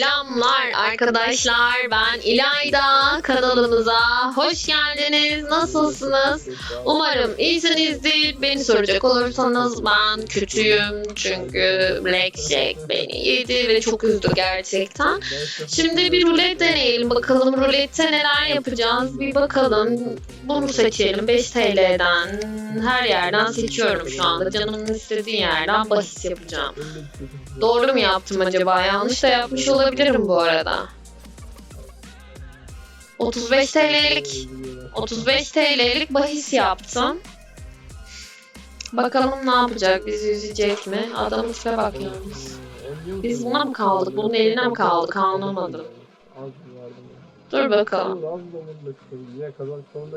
la Selamlar arkadaşlar. Ben İlayda. Kanalımıza hoş geldiniz. Nasılsınız? Umarım iyisinizdir. Beni soracak olursanız ben kötüyüm. Çünkü Black Jack beni yedi ve çok üzdü gerçekten. Şimdi bir rulet deneyelim. Bakalım rulette neler yapacağız. Bir bakalım. Bunu seçelim. 5 TL'den. Her yerden seçiyorum şu anda. Canımın istediği yerden bahis yapacağım. Doğru mu yaptım acaba? Yanlış da yapmış olabilirim bu arada. 35 TL'lik 35 TL'lik bahis yaptım. Bakalım ne yapacak? Bizi üzecek mi? Adamın tipe bak yalnız. Biz buna mı kaldık? Bunun eline mi kaldık? Anlamadım. Dur bakalım.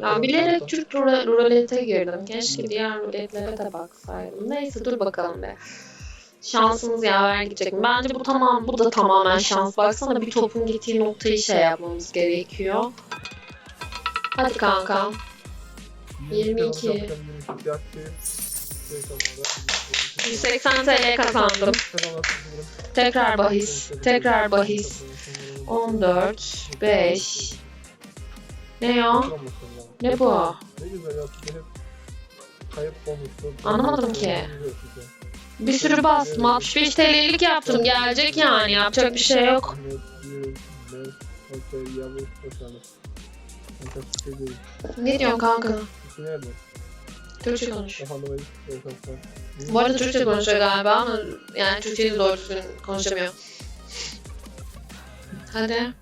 Ya bilerek Türk rulete girdim. Keşke diğer ruletlere de baksaydım. Neyse dur bakalım be. Şansımız yaver gidecek mi? Bence bu tamam, bu da tamamen şans. Baksana bir topun gittiği noktayı şey yapmamız gerekiyor. Hadi kanka. 22. 180 TL kazandım. Tekrar bahis. Tekrar bahis. 14, 5. Ne ya? Ne bu? Ne güzel yaptı. Hep kayıp olmuştu. Anlamadım ki. Bir sürü bastım. 65 TL'lik yaptım. Gelecek yani. Yapacak bir şey yok. Ne diyorsun kanka? Türkçe konuş. Bu arada Türkçe konuşuyor galiba ama yani Türkçeyi doğru düzgün konuşamıyor. Hadi.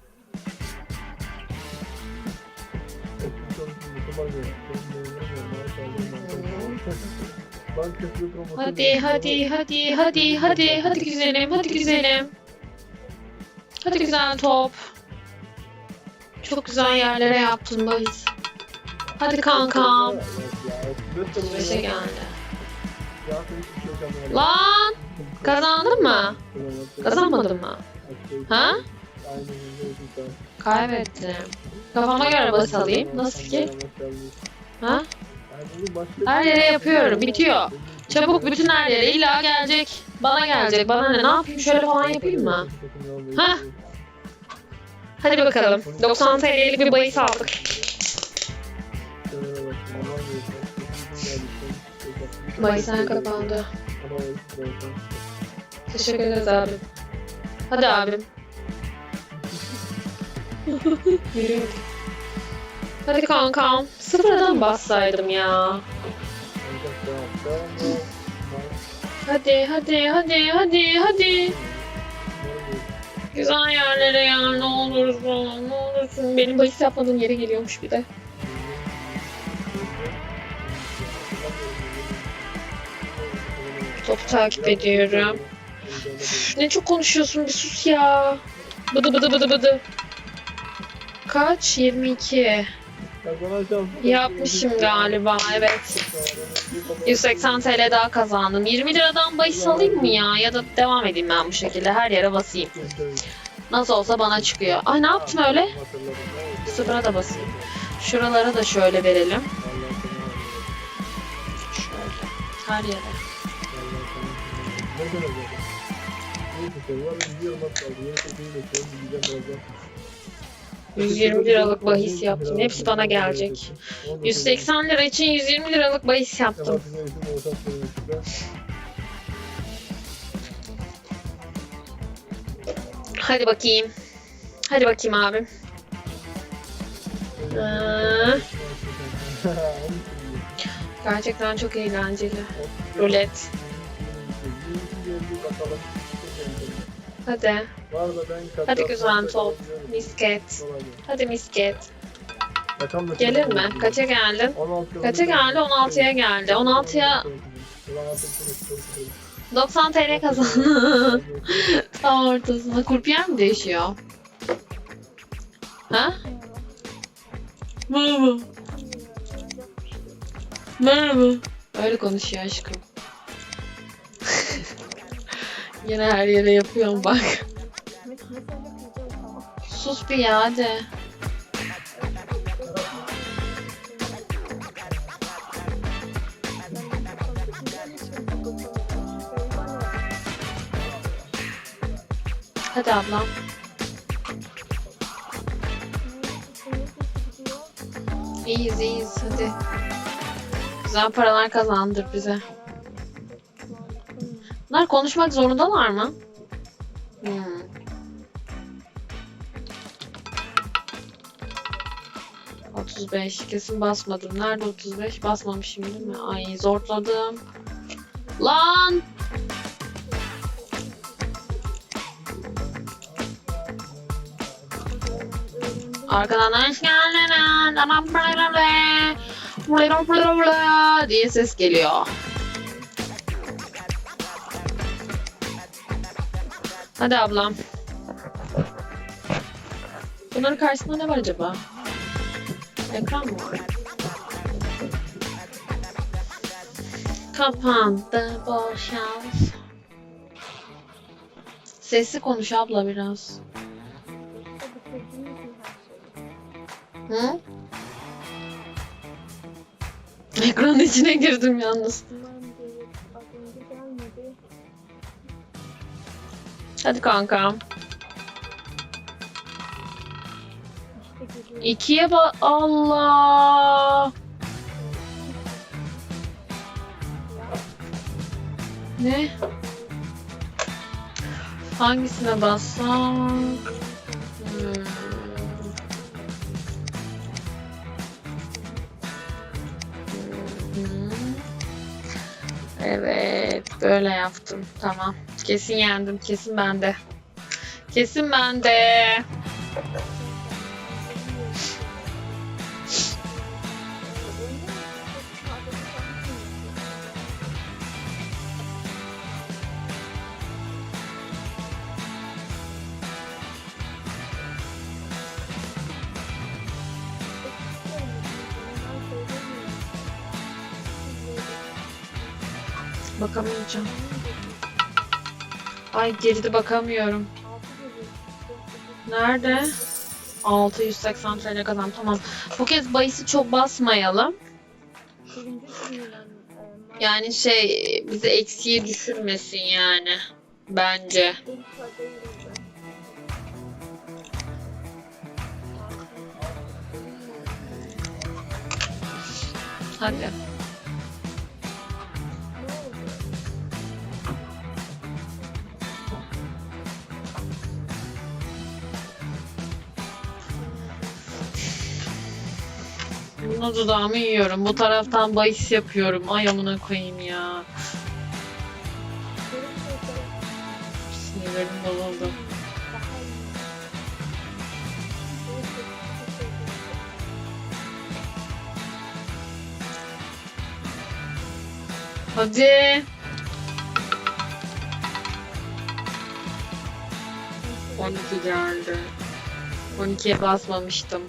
Hadi hadi hadi hadi hadi hadi güzelim hadi güzelim. Hadi güzel top. Çok güzel yerlere yaptın bahis. Hadi kankam. Beşe geldi. Lan kazandın mı? Kazanmadın mı? Ha? Kaybettim. Kafama göre bas alayım. Nasıl ki? Ha? Her yere yapıyorum. Bitiyor. Çabuk bütün her yere illa gelecek. Bana gelecek. Bana ne? Ne yapayım? Şöyle falan yapayım mı? Ha? Hadi bakalım. 90 TL'lik bir bahis aldık. Bahisler kapandı. Teşekkür ederiz abim. Hadi abim. Hadi kankam. Sıfırdan bassaydım ya. Hadi hadi hadi hadi hadi. Güzel yerlere ya ne olursun ne olursun. Benim bahis yapmadığım yere geliyormuş bir de. Topu takip ediyorum. Üf, ne çok konuşuyorsun bir sus ya. Bıdı bıdı bıdı bıdı. Kaç? 22. Yapmışım galiba evet. 180 TL daha kazandım. 20 liradan bahis alayım mı ya? Ya da devam edeyim ben bu şekilde her yere basayım. Nasıl olsa bana çıkıyor. Ay ne yaptım öyle? Sıfıra da basayım. Şuralara da şöyle verelim. Şöyle. Her yere. 120 liralık bahis yaptım. Hepsi bana gelecek. 180 lira için 120 liralık bahis yaptım. Hadi bakayım. Hadi bakayım abim. Aa, gerçekten çok eğlenceli. Rulet. Hadi. Hadi güzel top. Misket. Hadi misket. Gelir mi? Kaça geldin? Kaça geldi? 16'ya geldi. 16'ya 90 TL kazandı. Tam ortasında. Kurpiyer mi değişiyor? Ha? Merhaba. Merhaba. Öyle konuşuyor aşkım. Yine her yere yapıyorum bak. Sus bir ya hadi. Hadi ablam. İyiyiz iyiyiz hadi. Güzel paralar kazandır bize. Bunlar konuşmak zorundalar mı? Hmm. Otuz beş. Kesin basmadım. Nerede 35? Basmamışım değil mi? Ay zorladım. Lan! Arkadan geldin. Tamam diye ses geliyor. Hadi ablam. Bunların karşısında ne var acaba? Var? Kapandı boşalt. Sesli konuş abla biraz. Hı? Ekranın içine girdim yalnız. Hadi kankam. İkiye bak. Allah. Ne? Hangisine bassam? Hmm. Evet, böyle yaptım. Tamam. Kesin yendim. Kesin bende. Kesin bende. Bakamayacağım. Ay geride bakamıyorum. Nerede? 680 TL kazan. Tamam. Bu kez bahisi çok basmayalım. Yani şey bizi eksiye düşürmesin yani. Bence. Hadi. Bunu dudağımı yiyorum. Bu taraftan bahis yapıyorum. Ay amına koyayım ya. Sinirlerim bozuldu. Hadi. 12 geldi. 12'ye basmamıştım.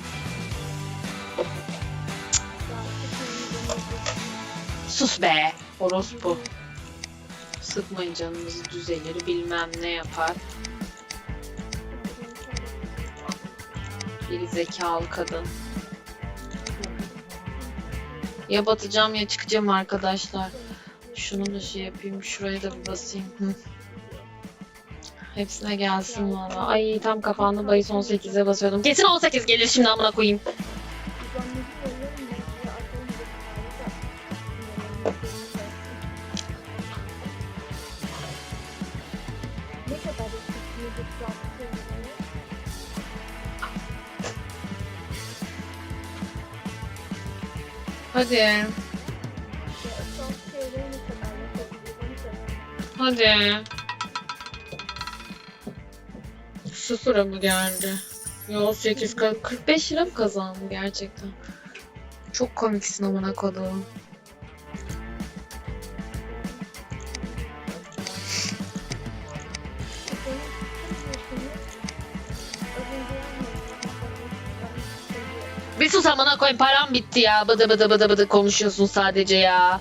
Sus be. Orospu. Sıkmayın canınızı düzelir bilmem ne yapar. Bir zekalı kadın. Ya batacağım ya çıkacağım arkadaşlar. Şunu da şey yapayım. Şuraya da bir basayım. Hepsine gelsin valla. Ay tam kapandı. Bayis 18'e basıyordum. Kesin 18 gelir şimdi amına koyayım. Hadi. Hadi. Sıfıra mı geldi? Yo 8 45 lira mı kazandım gerçekten? Çok komiksin amına koduğum. Amına koyayım param bitti ya. Bıdı bıdı bıdı bıdı konuşuyorsun sadece ya.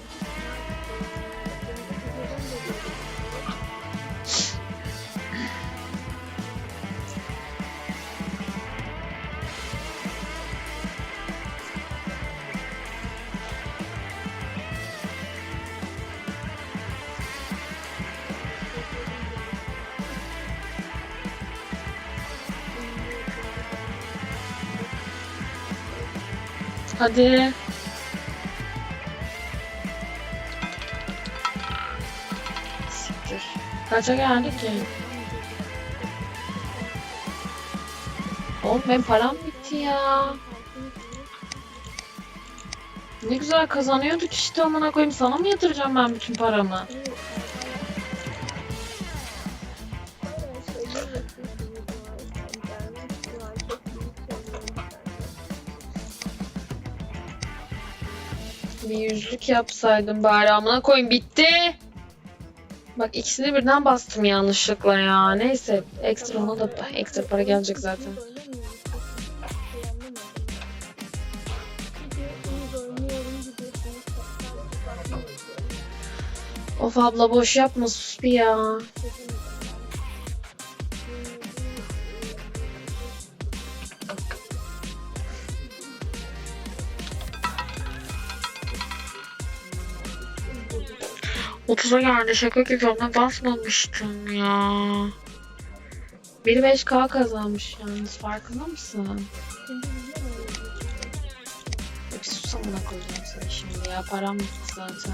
Hadi. Siktir. Kaça geldik ki? Oğlum benim param bitti ya. Ne güzel kazanıyorduk işte amına koyayım. Sana mı yatıracağım ben bütün paramı? Bir yüzlük yapsaydım bari amına koyayım bitti. Bak ikisini birden bastım yanlışlıkla ya. Neyse ekstra ona da ekstra para gelecek zaten. Of abla boş yapma sus bir ya. Otuza geldi şaka gibi ona basmamıştım ya. Biri 5k kazanmış yalnız farkında mısın? Bir sus amına koyacağım seni şimdi ya param bitti zaten.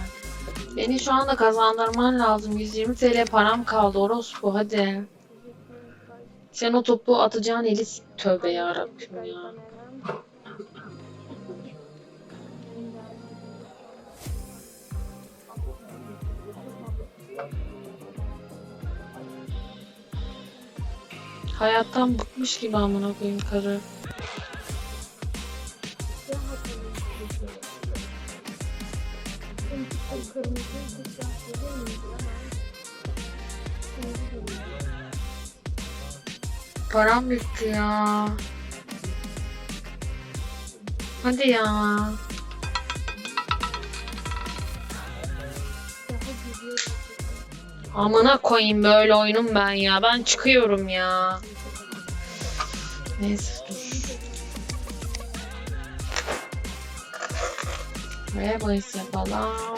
Beni şu anda kazandırman lazım. 120 TL param kaldı orospu hadi. Sen o topu atacağın eli tövbe yarabbim ya. Hayattan bıkmış gibi amına koyayım karı. Param bitti ya. Hadi ya. Amına koyayım böyle oyunum ben ya. Ben çıkıyorum ya. Neyse dur. Buraya bahis yapalım.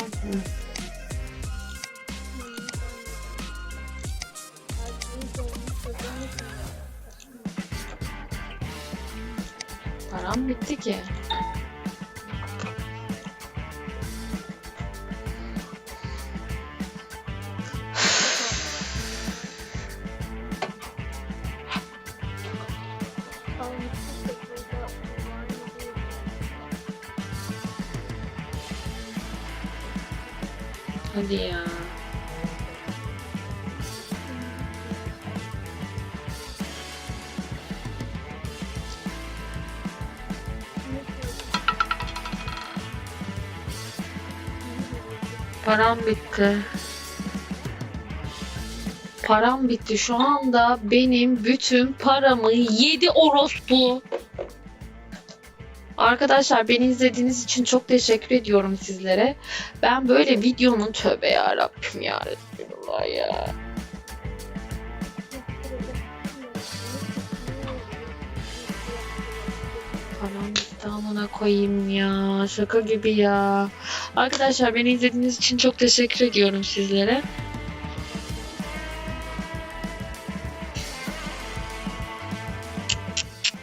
Param bitti ki. Hadi ya. Param bitti. Param bitti. Şu anda benim bütün paramı yedi orospu. Arkadaşlar beni izlediğiniz için çok teşekkür ediyorum sizlere. Ben böyle videonun tövbe ya Rabbim ya Resulullah ya. Param bitti amına koyayım ya. Şaka gibi ya. Arkadaşlar beni izlediğiniz için çok teşekkür ediyorum sizlere.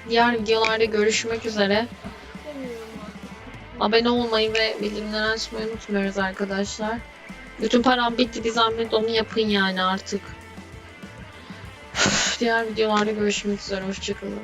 Diğer videolarda görüşmek üzere. Abone olmayı ve bildirimleri açmayı unutmuyoruz arkadaşlar. Bütün param bitti. Bir zahmet onu yapın yani artık. Diğer videolarda görüşmek üzere. Hoşçakalın.